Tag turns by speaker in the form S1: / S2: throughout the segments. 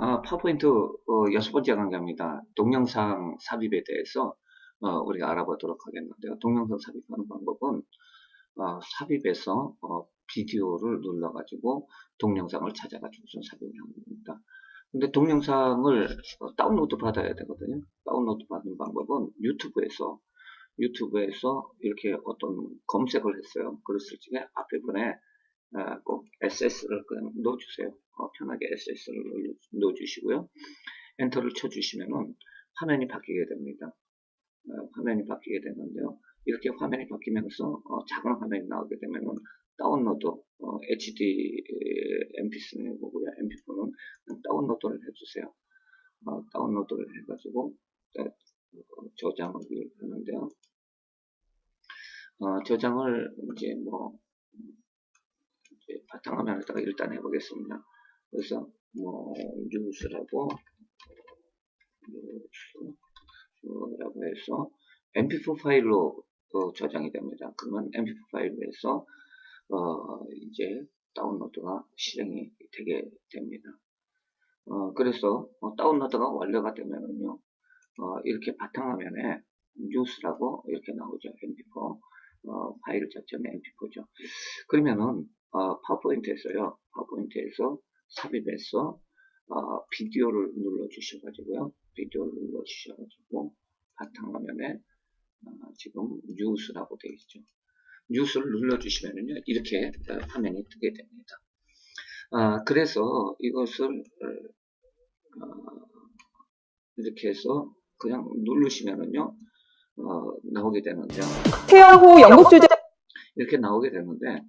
S1: 아, 파워포인트 어, 여섯 번째 강좌입니다. 동영상 삽입에 대해서 어, 우리가 알아보도록 하겠는데요. 동영상 삽입하는 방법은 어, 삽입해서 어, 비디오를 눌러가지고 동영상을 찾아가지고 삽입을 합니다. 근데 동영상을 어, 다운로드 받아야 되거든요. 다운로드 받는 방법은 유튜브에서 유튜브에서 이렇게 어떤 검색을 했어요. 그랬을 적에 앞에 분에 아, 꼭 SS를 그냥 넣어주세요. 어, 편하게 SS를 넣어주시고요. 엔터를 쳐주시면은 화면이 바뀌게 됩니다. 어, 화면이 바뀌게 되는데요. 이렇게 화면이 바뀌면서 어, 작은 화면이 나오게 되면은 다운로드 어, HD MP3는 거고요. MP4는 다운로드를 해주세요. 어, 다운로드를 해가지고 어, 저장을 하는데요. 어, 저장을 이제 뭐 바탕화면에다가 일단 해보겠습니다. 그래서 뭐 뉴스라고 뉴스라고 해서 mp4 파일로 어, 저장이 됩니다. 그러면 mp4 파일에서 어, 이제 다운로드가 실행이 되게 됩니다. 어, 그래서 어, 다운로드가 완료가 되면은요, 어, 이렇게 바탕화면에 뉴스라고 이렇게 나오죠. mp4 어, 파일 자체는 mp4죠. 그러면은 어, 파워포인트에서요. 파워포인트에서 삽입해서 어, 비디오를 눌러 주셔가지고요. 비디오를 눌러 주셔가지고 바탕화면에 어, 지금 뉴스라고 되어 있죠. 뉴스를 눌러 주시면은요. 이렇게 어, 화면이 뜨게 됩니다. 아, 그래서 이것을 어, 이렇게 해서 그냥 누르시면은요. 어, 나오게 되는데요.
S2: 퇴원 후 영국 주재
S1: 이렇게 나오게 되는데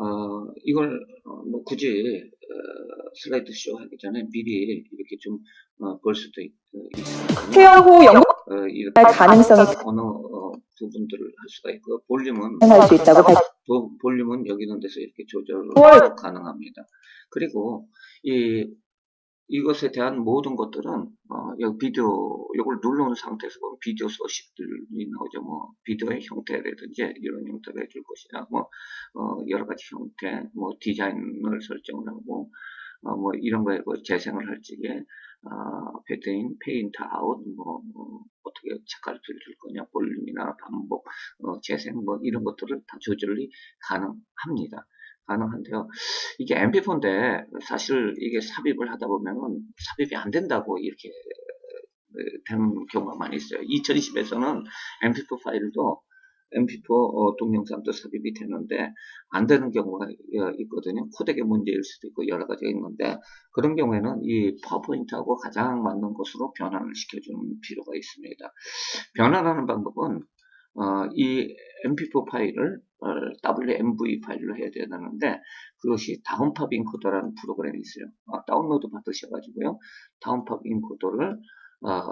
S1: 어, 이걸 어, 뭐 굳이 어, 슬라이드 쇼 하기 전에 미리 이렇게 좀 어, 볼 수도 있, 있습니다.
S2: 퇴원 후 영국
S1: 어, 이렇게
S2: 가능성이
S1: 어느 어, 부분들을 할 수가 있고 볼륨은
S2: 할수 있다고 발-
S1: 보- 볼륨은 여기 있는 데서 이렇게 조절
S2: 뭘-
S1: 가능합니다. 그리고 이 이것에 대한 모든 것들은 어, 여기 비디오 이걸 눌러놓은 상태에서 보면 비디오 소식들이 나오죠. 뭐 비디오의 형태라든지 이런 형태로 해줄 것이냐, 뭐 어, 여러 가지 형태, 뭐 디자인을 설정을 하고 어, 뭐 이런 거에 뭐 재생을 할 적에 어, 패드인, 페인트 아웃, 뭐, 뭐 어떻게 색깔을 줄 거냐, 볼륨이나 반복, 어, 재생 뭐 이런 것들을 다 조절이 가능합니다. 가능한데요. 이게 MP4인데 사실 이게 삽입을 하다 보면은 삽입이 안 된다고 이렇게 어, 되는 경우가 많이 있어요. 2010에서는 MP4 파일도 MP4 어, 동영상도 삽입이 되는데 안 되는 경우가 어, 있거든요. 코덱의 문제일 수도 있고 여러 가지가 있는데 그런 경우에는 이 파워포인트하고 가장 맞는 것으로 변환을 시켜주는 필요가 있습니다. 변환하는 방법은 어, 이 MP4 파일을 어, WMV 파일로 해야 되는데 그것이 다운팝 인코더라는 프로그램이 있어요. 어, 다운로드 받으셔가지고요. 다운팝 인코더를 어,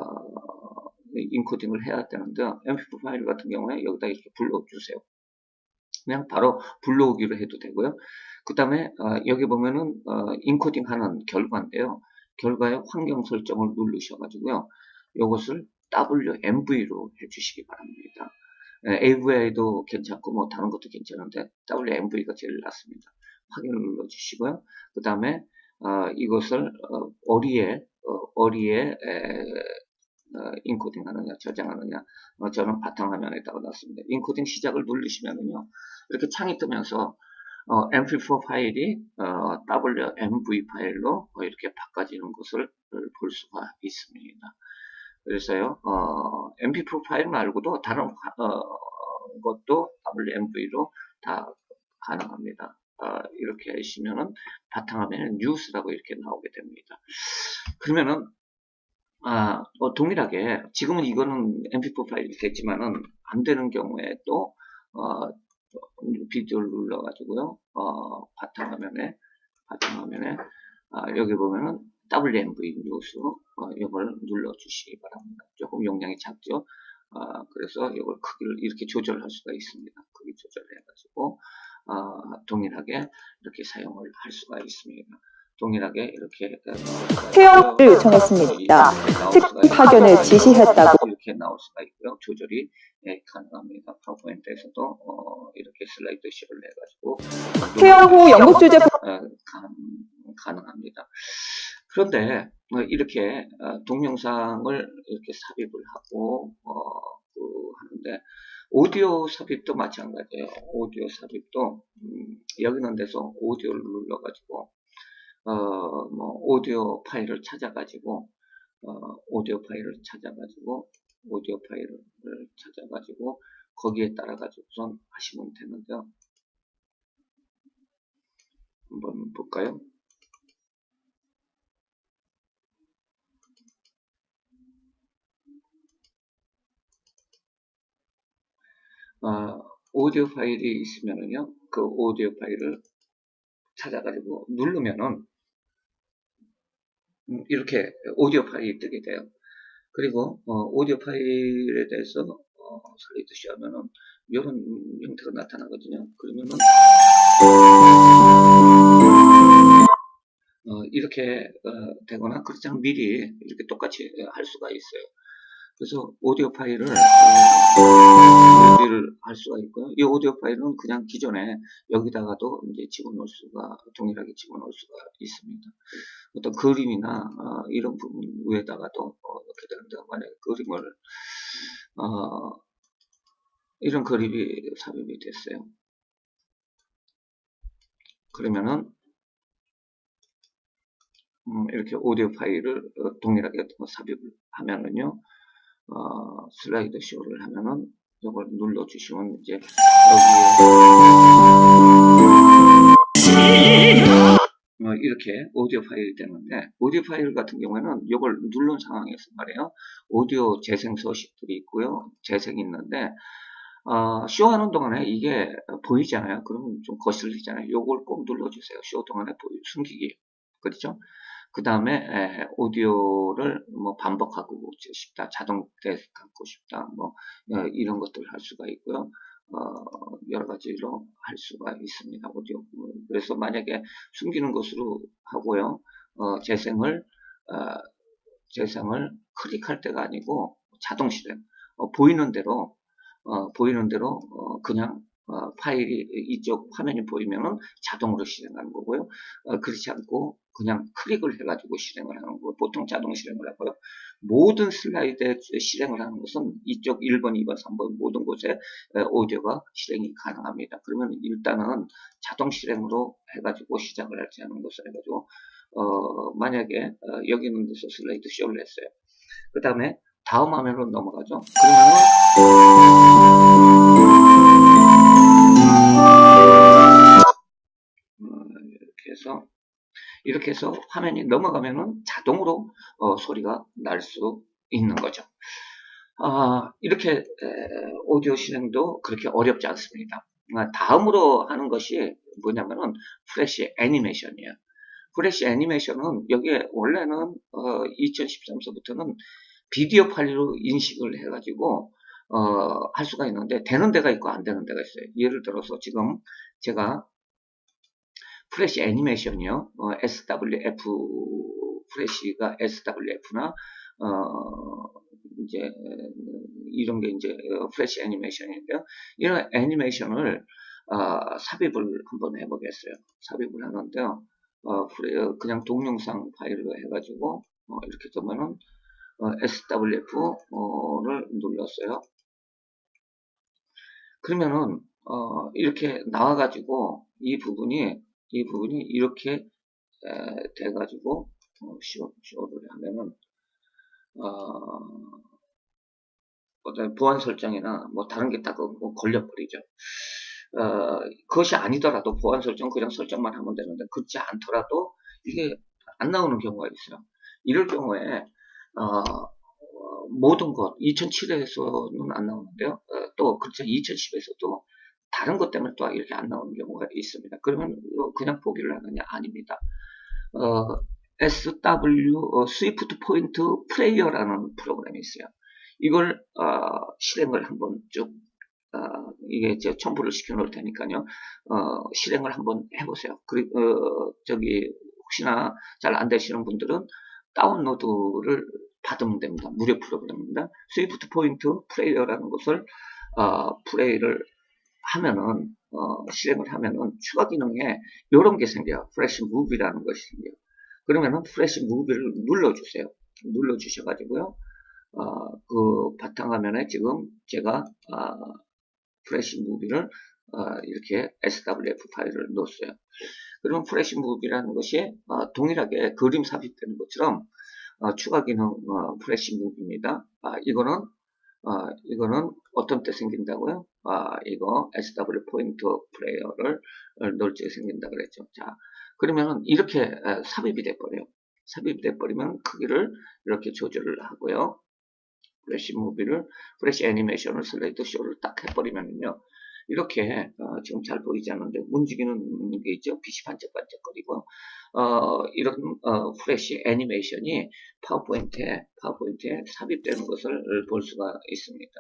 S1: 인코딩을 해야 되는데 MP4 파일 같은 경우에 여기다 이렇게 불러주세요. 그냥 바로 불러오기로 해도 되고요. 그 다음에 어, 여기 보면은 어, 인코딩하는 결과인데요. 결과의 환경 설정을 누르셔가지고요. 이것을 WMV로 해주시기 바랍니다. AVI도 괜찮고 뭐 다른 것도 괜찮은데 WMV가 제일 낫습니다. 확인을 눌러주시고요. 그 다음에 어, 이것을 어, 어리에 어, 어리에 에, 어, 인코딩 하느냐 저장하느냐 어, 저는 바탕화면에다가 놨습니다. 인코딩 시작을 누르시면은요 이렇게 창이 뜨면서 어, mp4 파일이 어, WMV 파일로 어, 이렇게 바꿔지는 것을 볼 수가 있습니다. 그래서요, 어, mp4 파일 말고도 다른 어, 것도 WMV로 다 가능합니다. 어, 이렇게 하시면은 바탕화면에 뉴스라고 이렇게 나오게 됩니다. 그러면은 아, 어, 동일하게 지금은 이거는 mp4 파일이 됐지만은 안 되는 경우에 또 어, 비디오를 눌러가지고요. 어, 바탕화면에 바탕화면에 아, 여기 보면은 WMV 어, 이걸 눌러주시기 바랍니다. 조금 용량이 작죠. 아, 그래서 이걸 크기를 이렇게 조절할 수가 있습니다. 크기 조절해가지고 아, 동일하게 이렇게 사용을 할 수가 있습니다. 동일하게 이렇게 어,
S2: 퇴원을 요청했습니다. 특히 파견을 지시했다고
S1: 이렇게 나올 수가 있고요. 조절이 예, 가능합니다. 파워포인트에서도 어, 이렇게 슬라이드 쇼를 해가지고
S2: 퇴원 후 영국 주재
S1: 어, 가, 가능합니다. 그런데 어, 이렇게 어, 동영상을 이렇게 삽입을 하고 어, 그 하는데 오디오 삽입도 마찬가지예요. 오디오 삽입도 음, 여기는 데서 오디오를 눌러가지고 어, 뭐 오디오 파일을 찾아가지고 어, 오디오 파일을 찾아가지고 오디오 파일을 찾아가지고 거기에 따라 가지고선 하시면 되는데요. 한번 볼까요? 어, 오디오 파일이 있으면은요, 그 오디오 파일을 찾아가지고 누르면은 음, 이렇게 오디오 파일이 뜨게 돼요. 그리고 어, 오디오 파일에 대해서 어, 슬라이드 쇼 하면은 이런 형태가 나타나거든요. 그러면은 어, 이렇게 어, 되거나 그렇지 않으면 미리 이렇게 똑같이 할 수가 있어요. 그래서 오디오 파일을 어, 오디오를 할 수가 있고요. 이 오디오 파일은 그냥 기존에 여기다가도 이제 집어넣을 수가 동일하게 집어넣을 수가 있습니다. 어떤 그림이나 어, 이런 부분 위에다가도 어, 이렇게 되는데 만약에 그림을 어, 이런 그림이 삽입이 됐어요. 그러면은 음, 이렇게 오디오 파일을 어, 동일하게 삽입을 하면은요. 어, 슬라이드 쇼를 하면은 이걸 눌러 주시면 이제 여기에 어, 이렇게 오디오 파일이 되는데 오디오 파일 같은 경우에는 이걸 누른 상황에서 말이에요. 오디오 재생 서식들이 있고요. 재생이 있는데 어, 쇼하는 동안에 이게 보이잖아요. 그러면 좀 거슬리잖아요. 요걸 꼭 눌러주세요. 쇼 동안에 보이, 숨기기. 그렇죠 그 다음에 오디오를 뭐 반복하고 싶다, 자동 데스크하고 싶다, 뭐 어, 이런 것들을 할 수가 있고요. 어, 여러 가지로 할 수가 있습니다. 오디오. 그래서 만약에 숨기는 것으로 하고요. 어, 재생을 어, 재생을 클릭할 때가 아니고 자동 실행. 어, 보이는 대로 어, 보이는 대로 어, 그냥 어, 파일이 이쪽 화면이 보이면은 자동으로 실행하는 거고요. 어, 그렇지 않고 그냥 클릭을 해가지고 실행을 하는 거 보통 자동 실행을 하고요. 모든 슬라이드에 실행을 하는 것은 이쪽 1번, 2번, 3번 모든 곳에 오디오가 실행이 가능합니다. 그러면 일단은 자동 실행으로 해가지고 시작을 하지 않은 것을 해가지고 어, 만약에 어, 여기 있는 데서 슬라이드 쇼를 했어요. 그 다음에 다음 화면으로 넘어가죠. 그러면은 이렇게 해서 화면이 넘어가면은 자동으로 어, 소리가 날 수 있는 거죠. 아, 이렇게 에, 오디오 실행도 그렇게 어렵지 않습니다. 아, 다음으로 하는 것이 뭐냐면은 프레시 애니메이션이에요. 프레시 애니메이션은 여기에 원래는 어, 2013서부터는 비디오 파일로 인식을 해가지고 어, 할 수가 있는데 되는 데가 있고 안 되는 데가 있어요. 예를 들어서 지금 제가 프레시 애니메이션이요. 어, SWF 프레시가 SWF나 어, 이제 이런 게 이제 프레시 애니메이션인데요. 이런 애니메이션을 어, 삽입을 한번 해보겠어요. 삽입을 하는데요. 어, 그냥 동영상 파일로 해가지고 어, 이렇게 되면은 어, SWF를 눌렀어요. 그러면은 어, 이렇게 나와가지고 이 부분이 이 부분이 이렇게 돼가지고 어, 쇼를 하면은 어, 어떤 보안 설정이나 뭐 다른 게 딱 걸려버리죠. 어, 그것이 아니더라도 보안 설정 그냥 설정만 하면 되는데 그렇지 않더라도 이게 안 나오는 경우가 있어요. 이럴 경우에 어, 모든 것 2007에서는 안 나오는데요. 어, 또 그렇죠 2010에서도 다른 것 때문에 또 이렇게 안 나오는 경우가 있습니다. 그러면 그냥 포기를 하느냐? 아닙니다. 어, SW 어, 포인트 플레이어라는 프로그램이 있어요. 이걸 어, 실행을 한번 쭉 어, 이게 제가 첨부를 시켜 놓을 테니까요. 어, 실행을 한번 해보세요. 그리고 어, 저기 혹시나 잘 안 되시는 분들은 다운로드를 받으면 됩니다. 무료 프로그램입니다. 스위프트 포인트 플레이어라는 것을 어, 플레이를 하면은 어, 실행을 하면은 추가 기능에 이런 게 생겨요. 프레시 무비라는 것이 생겨요. 그러면은 프레시 무비를 눌러주세요. 눌러주셔가지고요. 어, 그 바탕화면에 지금 제가 아, 프레시 무비를 어, 이렇게 SWF 파일을 넣었어요. 그러면 프레시 무비라는 것이 어, 동일하게 그림 삽입되는 것처럼 어, 추가 기능 어, 프레시 무비입니다. 아, 이거는 어, 이거는 어떤 때 생긴다고요? 아, 이거 SW 포인트 플레이어를 넣을 때 생긴다 그랬죠. 자, 그러면은 이렇게 에, 삽입이 돼버려요. 삽입이 돼버리면 크기를 이렇게 조절을 하고요. 프레시 무비를, 프레시 애니메이션을 슬라이드 쇼를 딱 해버리면요. 이렇게 어, 지금 잘 보이지 않는데 움직이는 게 있죠. 빛이 반짝반짝거리고 어, 이런 어, 프레시 애니메이션이 파워포인트에 파워포인트에 삽입되는 것을 볼 수가 있습니다.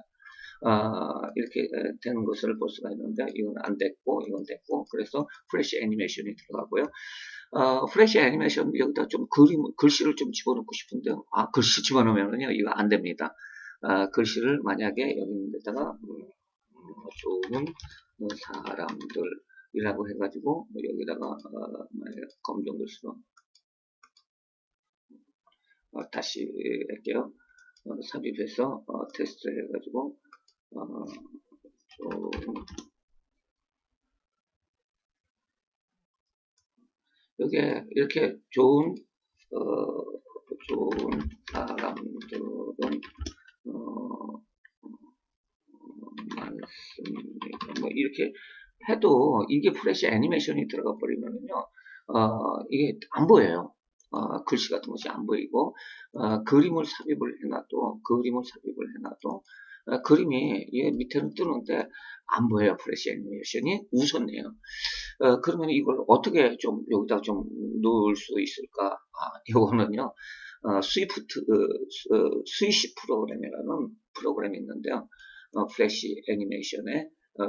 S1: 어, 이렇게 되는 것을 볼 수가 있는데 이건 안 됐고 이건 됐고 그래서 프레시 애니메이션이 들어가고요. 어, 프레시 애니메이션 여기다 좀 그림 글씨를 좀 집어넣고 싶은데요. 아 글씨 집어넣으면요 이거 안 됩니다. 아, 글씨를 만약에 여기 있는 데다가 음, 좋은 사람들이라고 해가지고 여기다가 어, 검정 글씨로 어, 다시 할게요. 어, 삽입해서 어, 테스트 해가지고 어, 좀 여기에 이렇게 좋은 어, 좋은 사람들은 어. 뭐 이렇게 해도 이게 프레시 애니메이션이 들어가 버리면요, 어, 이게 안 보여요. 어, 글씨 같은 것이 안 보이고 어, 그림을 삽입을 해놔도 그림을 삽입을 해놔도 어, 그림이 이 밑에는 뜨는데 안 보여요 프레시 애니메이션이. 우선이에요. 어, 그러면 이걸 어떻게 좀 여기다 좀 넣을 수 있을까? 아, 이거는요 어, 스위프트 어, 스위시 프로그램이라는 프로그램이 있는데요 어, 플래시 애니메이션에 어,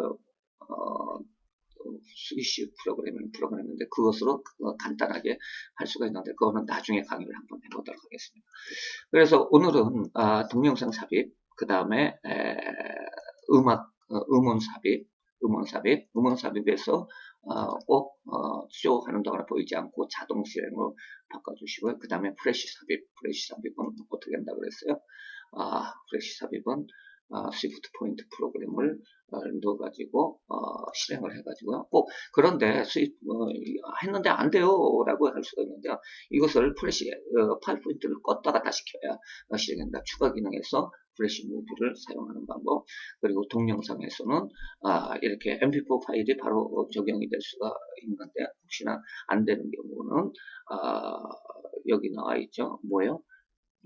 S1: 어, 스위시 프로그램은 프로그램인데 그것으로 간단하게 할 수가 있는데 그거는 나중에 강의를 한번 해보도록 하겠습니다. 그래서 오늘은 아, 동영상 삽입, 그 다음에 음악, 어, 음원 삽입, 음원 삽입, 음원 삽입에서 어, 꼭 어, 쇼 하는 동안 보이지 않고 자동 실행으로 바꿔주시고요. 그 다음에 프레시 삽입, 프레시 삽입은 어떻게 한다 그랬어요? 아, 프레시 삽입은 어, 스위프트 포인트 프로그램을 어, 넣어가지고 어, 실행을 해가지고요. 꼭 그런데 수입 어, 했는데 안 돼요라고 할 수가 있는데요. 이것을 플래시 어, 파일 포인트를 껐다가 다시 켜야 어, 실행된다. 추가 기능에서 플래시 무비를 사용하는 방법 그리고 동영상에서는 아, 이렇게 mp4 파일이 바로 적용이 될 수가 있는데 혹시나 안 되는 경우는 아, 여기 나와 있죠. 뭐예요?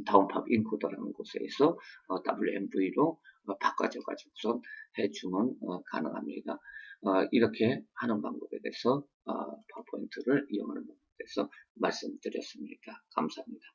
S1: 다운팝 인코더라는 곳에서 어, WMV로 어, 바꿔줘가지고선 해주면 어, 가능합니다. 어, 이렇게 하는 방법에 대해서 어, 파워포인트를 이용하는 방법에 대해서 말씀드렸습니다. 감사합니다.